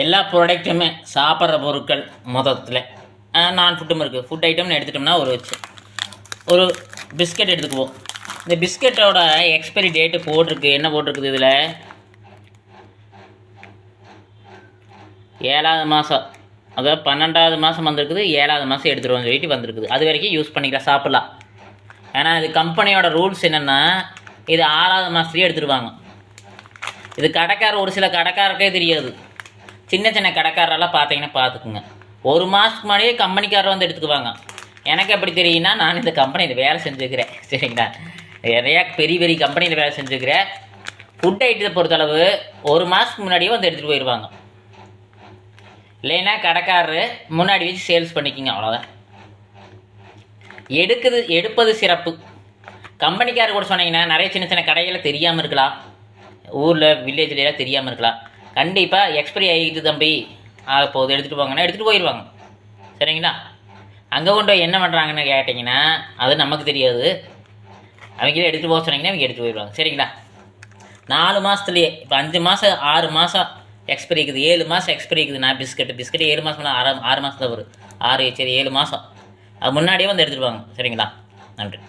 எல்லா ப்ராடக்ட்டுமே சாப்பிட்ற பொருட்கள் மொத்தத்தில். நான் ஃபுட்டும் இருக்குது ஃபுட் ஐட்டம்னு எடுத்துட்டோம்னா ஒரு வச்சு. ஒரு பிஸ்கட் எடுத்துக்குவோம். இந்த பிஸ்கட்டோட எக்ஸ்பைரி டேட்டு போட்டிருக்கு. என்ன போட்டிருக்குது இதில்? ஏழாவது மாதம் அதாவது பன்னெண்டாவது மாதம் வந்திருக்குது. ஏழாவது மாதம் எடுத்துருவோம்னு சொல்லிட்டு வந்திருக்குது. அது வரைக்கும் யூஸ் பண்ணிக்கலாம் சாப்பிட்லாம். ஏன்னா இது கம்பெனியோட ரூல்ஸ் என்னென்னா இது ஆறாவது மாதத்துலேயே எடுத்துருவாங்க. இது கடைக்கார ஒரு சில கடைக்காரருக்கே தெரியாது. சின்ன சின்ன கடைக்காரெல்லாம் பார்த்தீங்கன்னா பார்த்துக்குங்க. ஒரு மாதத்துக்கு முன்னாடியே கம்பெனிக்காரர் வந்து எடுத்துக்குவாங்க. எனக்கு எப்படி தெரியும்னா நான் இந்த கம்பெனியில் வேலை செஞ்சுக்கிறேன். சரிங்களா? நிறையா பெரிய பெரிய கம்பெனியில் வேலை செஞ்சுக்கிறேன். ஃபுட் ஐட்டத்தை பொறுத்தளவு ஒரு மாதத்துக்கு முன்னாடியே வந்து எடுத்துகிட்டு போயிடுவாங்க இல்லைன்னா கடைக்காரரு முன்னாடி வச்சு சேல்ஸ் பண்ணிக்கிங்க அவ்வளோதான் எடுக்குது எடுப்பது சிறப்பு. கம்பெனிக்காரர் கூட சொன்னீங்கன்னா நிறைய சின்ன சின்ன கடைகளில் தெரியாமல் இருக்கலாம். ஊரில் வில்லேஜ்லாம் தெரியாமல் இருக்கலாம். கண்டிப்பாக எக்ஸ்பைரி ஆகிடுது தம்பி. ஆக போகுது. எடுத்துகிட்டு போங்கன்னா எடுத்துகிட்டு போயிடுவாங்க சரிங்களா? அங்கே கொண்டு போய் என்ன பண்ணுறாங்கன்னு கேட்டிங்கன்னா அது நமக்கு தெரியாது. அவங்களே எடுத்துகிட்டு போக சொன்னீங்கன்னா அவங்க எடுத்துகிட்டு போயிடுவாங்க சரிங்களா? நாலு மாதத்துலேயே இப்போ அஞ்சு மாதம் ஆறு மாதம் எக்ஸ்பைரி இருக்குது. ஏழு மாதம் எக்ஸ்பைரி இருக்குது. நான் பிஸ்கட் பிஸ்கட் ஏழு மாதம் ஆறு ஆறு மாதம் தான் வரும். ஆறு சரி ஏழு மாதம் அது முன்னாடியே வந்து எடுத்துகிட்டு போவாங்க சரிங்களா? நன்றி.